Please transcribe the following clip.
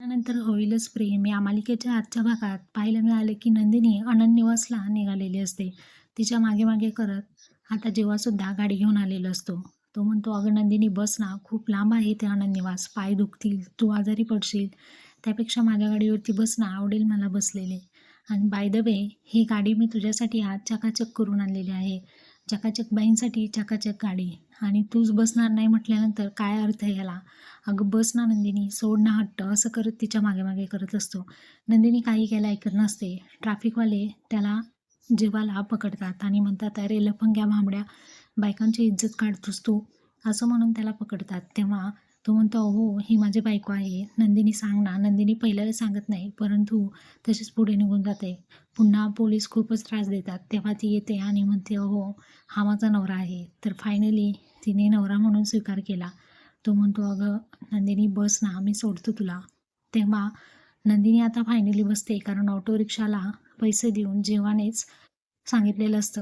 त्यानंतर होईलच प्रेम या मालिकेच्या आजच्या भागात पाहायला मिळाले की नंदिनी अनन्यवासला निघालेली असते. तिच्यामागे मागे करत आता जेव्हासुद्धा गाडी घेऊन आलेला असतो. तो म्हणतो अगं नंदिनी बस ना खूप लांब आहे ते अनन्यवास. पाय दुखतील तू आजारी पडशील. त्यापेक्षा माझ्या गाडीवरती बस ना आवडेल मला बसलेले. आणि बाय द वे ही गाडी मी तुझ्यासाठी आज चकाचक करून आणलेली आहे. चकाचक बाईंसाठी चकाचक गाडी. आणि तूच बसणार नाही म्हटल्यानंतर काय अर्थ आहे याला? अगं बस ना नंदिनी. सोड ना हट्ट. असं करत तिच्यामागे मागे करत असतो. नंदिनी काही केलं ऐकत नसते. ट्रॅफिकवाले त्याला जीवाला पकडतात आणि म्हणतात अरे लफंग्या भांबड्या. बायकांची इज्जत काढतोस तू. असं म्हणून त्याला पकडतात. तेव्हा तो म्हणतो हो ही माझी बायको आहे. नंदिनी सांग ना. नंदिनी पहिल्याला सांगत नाही परंतु तशीच पुढे निघून जाते. पुन्हा पोलीस खूपच त्रास देतात. तेव्हा ती येते आणि म्हणते हो हा माझा नवरा आहे. तर फायनली तिने नवरा म्हणून स्वीकार केला. तो म्हणतो अगं नंदिनी बस ना मी सोडतो तुला. तेव्हा नंदिनी आता फायनली बसते कारण ऑटो रिक्षाला पैसे देऊन जेवानेच सांगितलेलं असतं.